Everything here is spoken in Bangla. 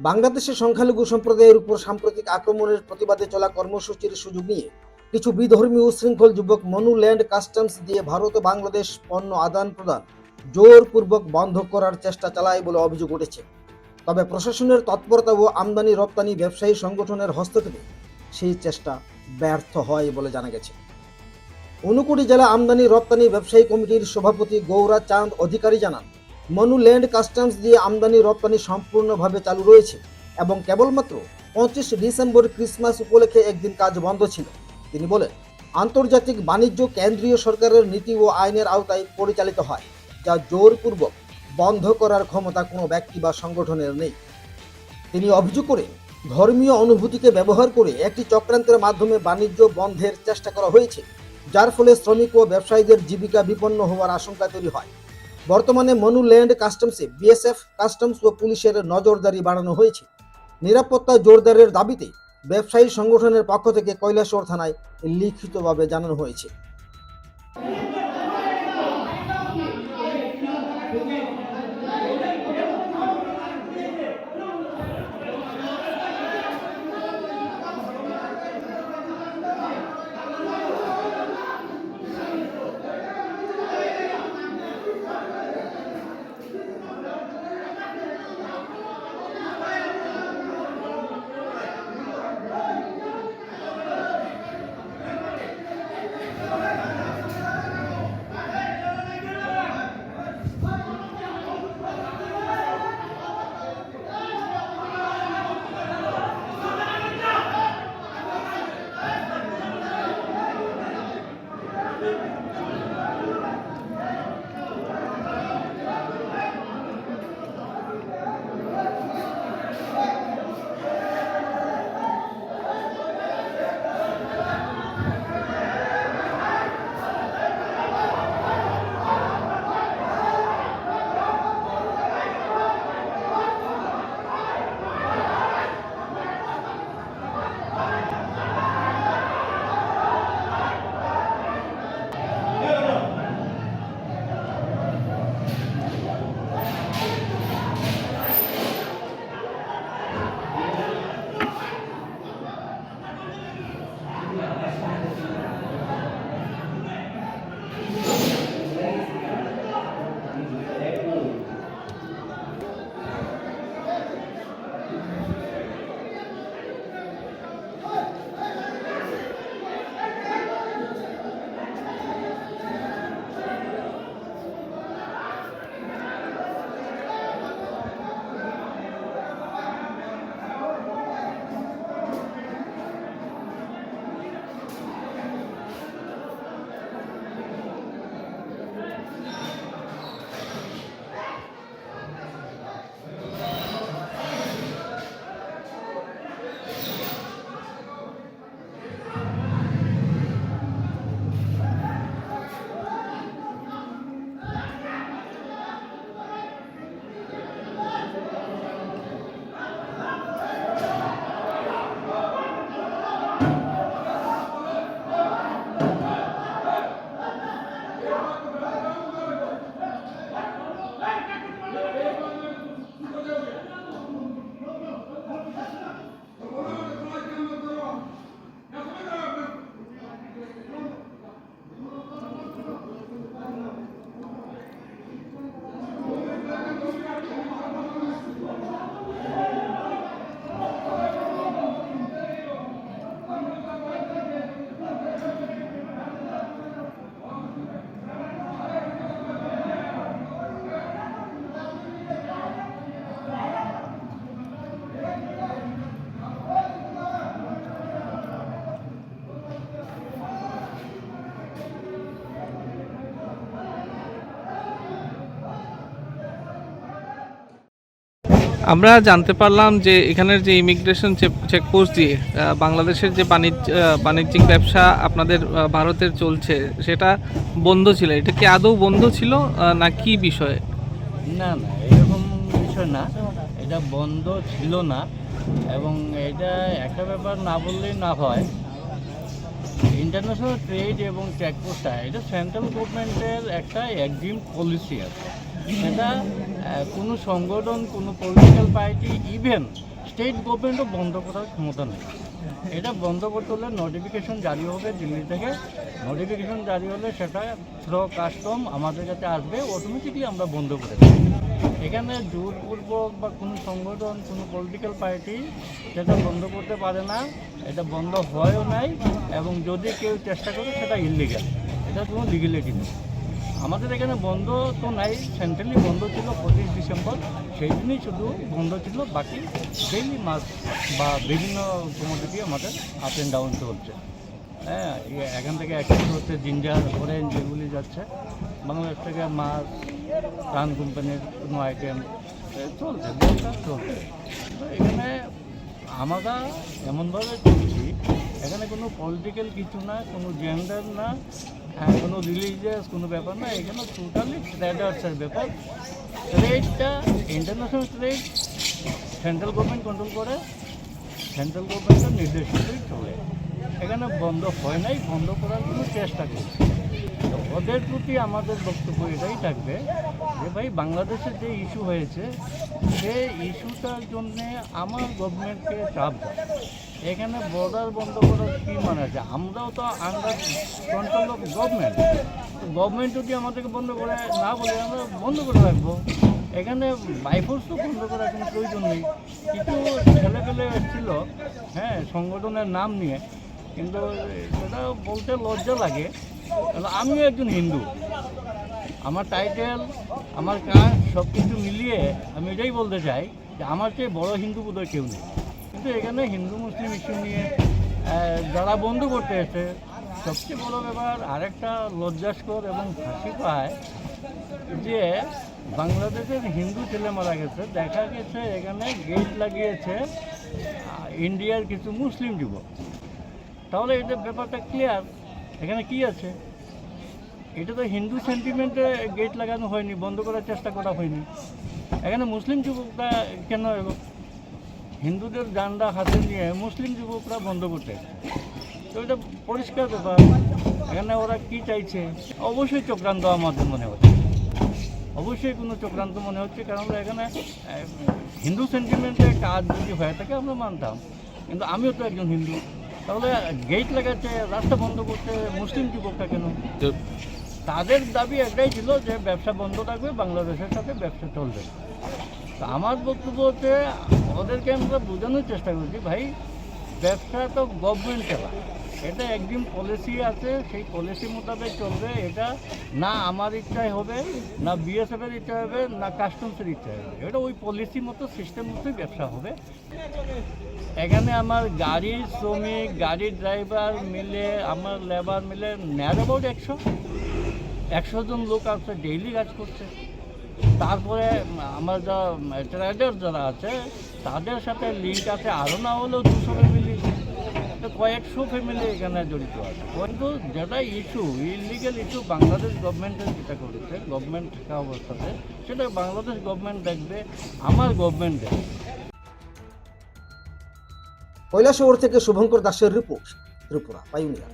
বাংলাদেশের সংখ্যালঘু সম্প্রদায়ের উপর সাম্প্রতিক আক্রমণের প্রতিবাদে চলা কর্মসূচির সুযোগ নিয়ে কিছু বিধর্মী উশৃঙ্খল যুবক মনু ল্যান্ড কাস্টমস দিয়ে ভারত ও বাংলাদেশ পণ্য আদান প্রদান জোরপূর্বক বন্ধ করার চেষ্টা চালায় বলে অভিযোগ উঠেছে। তবে প্রশাসনের তৎপরতা ও আমদানি রপ্তানি ব্যবসায়ী সংগঠনের হস্তক্ষেপে সেই চেষ্টা ব্যর্থ হয় বলে জানা গেছে। ঊনকোটি জেলা আমদানি রপ্তানি ব্যবসায়ী কমিটির সভাপতি গৌরা চাঁদ অধিকারী জানান মনু ল্যান্ড কাস্টমস দিয়ে আমদানি রপ্তানি সম্পূর্ণভাবে চালু রয়েছে এবং কেবলমাত্র পঁচিশ ডিসেম্বর ক্রিসমাস উপলক্ষে একদিন কাজ বন্ধ ছিল। তিনি বলেন, আন্তর্জাতিক বাণিজ্য কেন্দ্রীয় সরকারের নীতি ও আইনের আওতায় পরিচালিত হয়, যা জোরপূর্বক বন্ধ করার ক্ষমতা কোনো ব্যক্তি বা সংগঠনের নেই। তিনি অভিযোগ করে ধর্মীয় অনুভূতিকে ব্যবহার করে একটি চক্রান্তের মাধ্যমে বাণিজ্য বন্ধের চেষ্টা করা হয়েছে, যার ফলে শ্রমিক ও ব্যবসায়ীদের জীবিকা বিপন্ন হওয়ার আশঙ্কা তৈরি হয়। বর্তমানে মনু ল্যান্ড কাস্টমসে বিএসএফ, কাস্টমস ও পুলিশের নজরদারি বাড়ানো হয়েছে। নিরাপত্তা জোরদারের দাবিতে ব্যবসায়ী সংগঠনের পক্ষ থেকে কৈলাসর থানায় লিখিতভাবে জানানো হয়েছে। আমরা জানতে পারলাম যে এখানের যে ইমিগ্রেশন চেকপোস্ট দিয়ে বাংলাদেশের যে বাণিজ্য বাণিজ্যিক ব্যবসা আপনাদের ভারতের চলছে, সেটা বন্ধ ছিল। এটা কি আদৌ বন্ধ ছিল না কি বিষয়? না না, এরকম বিষয় না। এটা বন্ধ ছিল না এবং এটা একটা ব্যাপার না বললেই না হয়। ইন্টারন্যাশনাল ট্রেড এবং চেকপোস্টটা এটা সেন্ট্রাল গভর্নমেন্টের একটা একদিন পলিসি আছে। সেটা কোনো সংগঠন, কোনো পলিটিক্যাল পার্টি ইভেন স্টেট গভর্নমেন্টও বন্ধ করার ক্ষমতা নেই। এটা বন্ধ করতে হলে নোটিফিকেশন জারি হবে দিল্লি থেকে। নোটিফিকেশন জারি হলে সেটা থ্রো কাস্টম আমাদের কাছে আসবে অটোমেটিকলি আমরা বন্ধ করে দেব। এখানে জোরপূর্বক বা কোনো সংগঠন, কোনো পলিটিক্যাল পার্টি সেটা বন্ধ করতে পারে না, এটা বন্ধ হয়ও নাই, এবং যদি কেউ চেষ্টা করে সেটা ইলিগাল এটা কোনো লিগেলিটি নেই। আমাদের এখানে বন্ধ তো নাই সেন্ট্রালি বন্ধ ছিল পঁচিশ ডিসেম্বর। সেই দিনই শুধু বন্ধ ছিল, বাকি ডেইলি মাছ বা বিভিন্ন কমোডিটি আমাদের আপ অ্যান্ড ডাউন চলছে। হ্যাঁ এখান থেকে অ্যাক্সেস হচ্ছে জিঞ্জার অরেঞ্জ এগুলি যাচ্ছে। বাংলাদেশ থেকে মাছ, প্রাণ কোম্পানির কোনো আইটেম চলছে চলছে। এখানে আমরা এমনভাবে চলছি, এখানে কোনো পলিটিক্যাল কিছু না, কোনো জেন্ডার না কোনো রিলিজিয়াস কোনো ব্যাপার না, এখানে টোটালি ট্রেডার্সের ব্যাপার। ট্রেডটা international trade central government control করে সেন্ট্রাল গভর্নমেন্টের নির্দেশ মতোই চলে। এখানে বন্ধ হয় নাই, বন্ধ করার কোনো চেষ্টা করছে ওদের প্রতি আমাদের বক্তব্য এটাই থাকবে। যে ভাই বাংলাদেশের যে ইস্যু হয়েছে, সেই ইস্যুটার জন্যে আমার গভর্নমেন্টকে চাপ দেয়। এখানে বর্ডার বন্ধ করার কী মানে আছে? আমরাও তো under control of government government যদি আমাদেরকে বন্ধ করে না বলে, আমরা বন্ধ করে রাখব। এখানে বাইফোর্স তো বন্ধ করার কোনো প্রয়োজন নেই। কিছু ছেলে পেলে এসেছিল হ্যাঁ সংগঠনের নাম নিয়ে। কিন্তু সেটা বলতে লজ্জা লাগে। আমিও একজন হিন্দু। আমার টাইটেল আমার কাজ সব কিছু মিলিয়ে আমি এটাই বলতে চাই যে আমার চেয়ে বড় হিন্দু বোধহয় কেউ নেই। কিন্তু এখানে হিন্দু, মুসলিম, ইস্যু নিয়ে যারা বন্ধু করতে এসে সবচেয়ে বড় ব্যাপার, আরেকটা লজ্জাস্কর এবং হাসি পায় যে বাংলাদেশের হিন্দু ছেলে মারা গেছে, দেখা গেছে এখানে গেট লাগিয়েছে ইন্ডিয়ার কিছু মুসলিম যুবক। তাহলে এটা ব্যাপারটা ক্লিয়ার এখানে কি আছে? এটা তো হিন্দু সেন্টিমেন্টে গেট লাগানো হয়নি, বন্ধ করার চেষ্টা করা হয়নি। এখানে মুসলিম যুবকরা কেন হিন্দুদের ডান্ডা হাতে নিয়ে মুসলিম যুবকরা বন্ধ করতে। তো এটা পরিষ্কার ব্যাপার। এখানে ওরা কি চাইছে? অবশ্যই চক্রান্ত আমাদের মনে হচ্ছে। অবশ্যই কোনো চক্রান্ত মনে হচ্ছে, কারণ এখানে হিন্দু সেন্টিমেন্টে কাজ যদি হয়ে থাকে আমরা মানতাম। কিন্তু আমিও তো একজন হিন্দু। তাহলে গেট লাগাচ্ছে রাস্তা বন্ধ করতে মুসলিম যুবকটা কেন? তাদের দাবি একটাই ছিল যে ব্যবসা বন্ধ থাকবে, বাংলাদেশের সাথে ব্যবসা চলবে। তো আমার বক্তব্য হচ্ছে, ওদেরকে আমরা বোঝানোর চেষ্টা করছি, ভাই, ব্যবসা তো গভর্নমেন্ট চালা এটা একদিন পলিসি আছে, সেই পলিসি মোতাবেক চলবে, এটা না আমার ইচ্ছায় হবে, না বিএসএফের ইচ্ছা হবে, না কাস্টমসের ইচ্ছা হবে। এটা ওই পলিসি মতো সিস্টেম মতোই ব্যবসা হবে। এখানে আমার গাড়ির শ্রমিক, গাড়ির ড্রাইভার মিলে, আমার লেবার মিলে নেয়ার অ্যাবাউট একশো। একশো জন লোক আছে ডেইলি কাজ করছে। তারপরে আমার যা ট্রেডার যারা আছে, তাদের সাথে লিঙ্ক আছে আরও না হলেও দুশো ফ্যামিলি কয়েকশো ফ্যামিলি এখানে জড়িত আছে। কিন্তু যেটা ইস্যু ইলিগেল ইস্যু বাংলাদেশ গভর্নমেন্টের যেটা করেছে গভর্নমেন্ট থাকা অবস্থাতে, সেটা বাংলাদেশ গভর্নমেন্ট দেখবে, আমার গভর্নমেন্ট দেখবে। কৈলাসহর থেকে শুভঙ্কর দাসের রিপোর্ট, ত্রিপুরা পাইউনিয়ার